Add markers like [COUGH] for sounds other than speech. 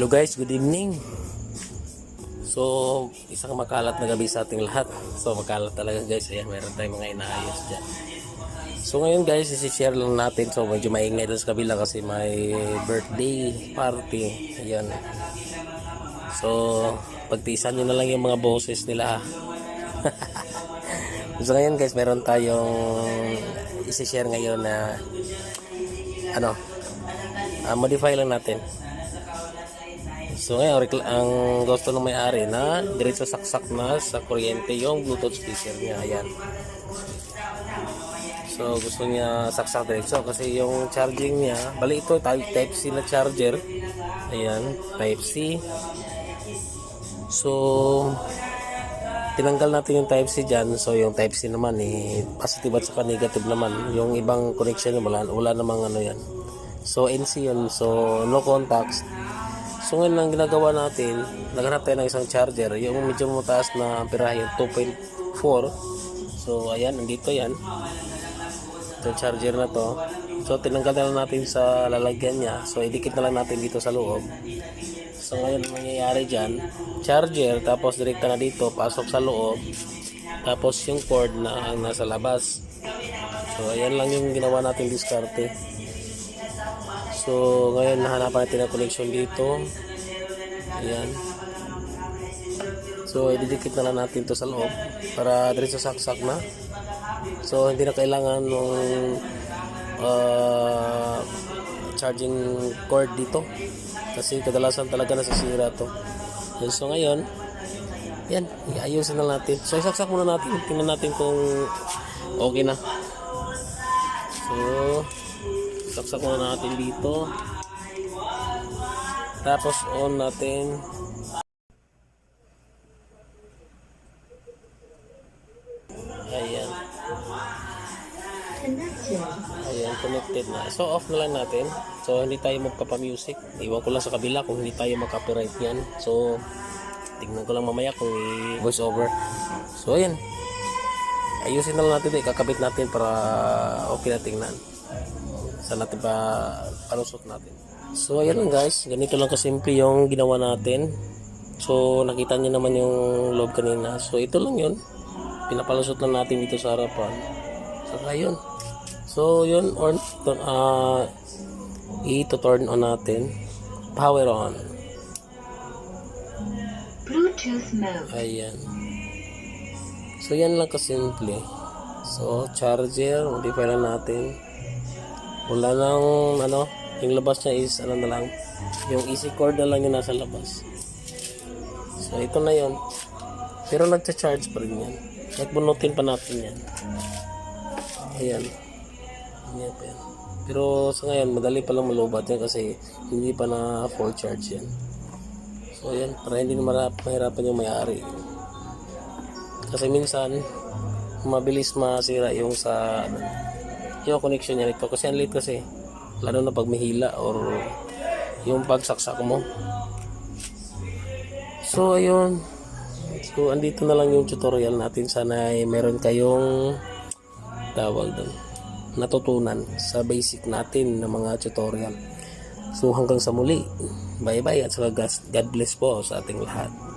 Hello guys, good evening. So, isang makalat na gabi sa ating lahat. So, makalat talaga guys. Ayan, meron tayong mga inaayos dyan. So, ngayon guys, isi-share lang natin. So, medyo maingay doon sa kabila kasi may birthday party. Ayan. So, pagtiisan nyo na lang yung mga boses nila. [LAUGHS] so, ngayon guys, meron tayong isi-share ngayon na ano, ah, modify lang natin. So ngayon, ang gusto ng may-ari na diretso saksak na sa kuryente yung Bluetooth speaker niya. Ayan. So gusto niya saksak diretso kasi yung charging niya, bali ito type, type C na charger. Ayan, type C. So tinanggal natin yung type C dyan. So yung type C naman eh, positive at saka negative naman. Yung ibang connection wala, wala namang ano yan. So NC yun. So no contacts. So ngayon ang ginagawa natin, naghanap tayo ng isang charger, yung medyo mataas na amperahe, yung 2.4. So ayan, nandito yan. Itong charger na to. So tinanggal na lang natin sa lalagyan niya. So idikit na lang natin dito sa loob. So ngayon ang mangyayari dyan, charger, tapos direkta na dito, pasok sa loob. Tapos yung cord na ang nasa labas. So ayan lang yung ginawa natin diskarte. So, ngayon nahanapan natin ang connection dito. Ayan. So, ididikit na lang natin to sa loob para diretso saksak na. So, hindi na kailangan ng uh, charging cord dito. Kasi kadalasan talaga nasisira to. Yan, so, ngayon, yan, iayusin na natin. So, isaksak muna natin. Tingnan natin kung okay na. So, saksak muna natin dito. Tapos on natin. Ayan. Ayan connected na. So off na lang natin. So hindi tayo magpapa-music iwan ko lang sa kabila kung hindi tayo mag-copyright yan so tingnan ko lang mamaya kung i-voice over. So ayan. Ayusin na lang natin. Ikakabit natin para okay na tingnan saan natin pa palusot natin. So ayan lang guys. Ganito lang kasimple yung ginawa natin. So nakita niyo naman yung loob kanina. So ito lang yun. Pinapalusot lang natin dito sa harapan. Saka yun. So yun on uh, ito turn on natin. Power on. Bluetooth mode. ayan. So yan lang kasimple. So charger modify lang natin wala nang ano yung labas niya is ano na lang yung easy cord na lang yung nasa labas. So ito na yon pero nagcha-charge pa rin yan. Kahit bunutin pa natin yan. Ayan. Ayan pa yan. Pero sa ngayon madali pa lang malubat yan kasi hindi pa na full charge yan. So ayan. Para hindi na marap, mahirapan yung may-ari. Kasi minsan mabilis masira yung sa ano, yung connection niya nito kasi ang late kasi lalo na pag mahila or yung pagsaksak mo. So ayun. So andito na lang yung tutorial natin. Sana ay meron kayong tawag doon natutunan sa basic natin ng mga tutorial. So hanggang sa muli. Bye bye at saka God bless po sa ating lahat